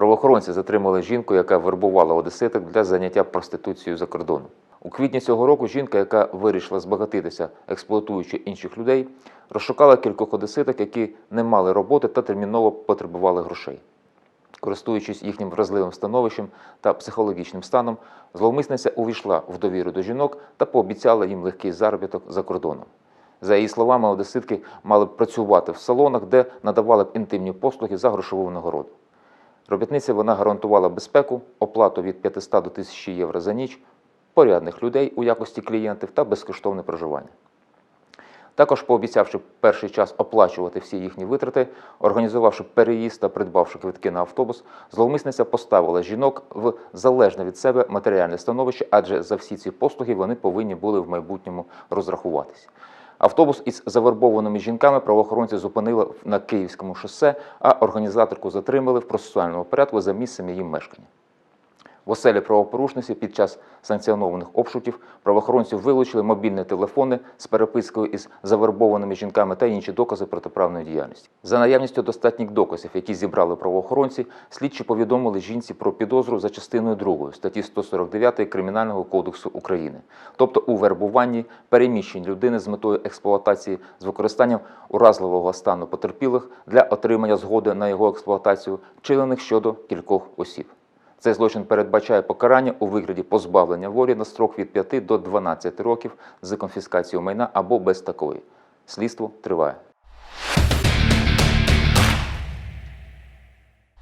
Правоохоронці затримали жінку, яка вербувала одеситок для заняття проституцією за кордоном. У квітні цього року жінка, яка вирішила збагатитися, експлуатуючи інших людей, розшукала кількох одеситок, які не мали роботи та терміново потребували грошей. Користуючись їхнім вразливим становищем та психологічним станом, зловмисниця увійшла в довіру до жінок та пообіцяла їм легкий заробіток за кордоном. За її словами, одеситки мали б працювати в салонах, де надавали б інтимні послуги за грошову винагороду. Робітниці вона гарантувала безпеку, оплату від 500 до 1000 євро за ніч, порядних людей у якості клієнтів та безкоштовне проживання. Також пообіцявши перший час оплачувати всі їхні витрати, організувавши переїзд та придбавши квитки на автобус, зловмисниця поставила жінок в залежне від себе матеріальне становище, адже за всі ці послуги вони повинні були в майбутньому розрахуватися. Автобус із завербованими жінками правоохоронці зупинили на Київському шосе, а організаторку затримали в процесуальному порядку за місцем її мешкання. В оселі правопорушниці під час санкціонованих обшуків правоохоронці вилучили мобільні телефони з перепискою із завербованими жінками та інші докази протиправної діяльності. За наявністю достатніх доказів, які зібрали правоохоронці, слідчі повідомили жінці про підозру за частиною 2 статті 149 Кримінального кодексу України, тобто у вербуванні переміщень людини з метою експлуатації з використанням уразливого стану потерпілих для отримання згоди на його експлуатацію, вчинених щодо кількох осіб. Цей злочин передбачає покарання у вигляді позбавлення волі на строк від 5 до 12 років з конфіскацією майна або без такої. Слідство триває.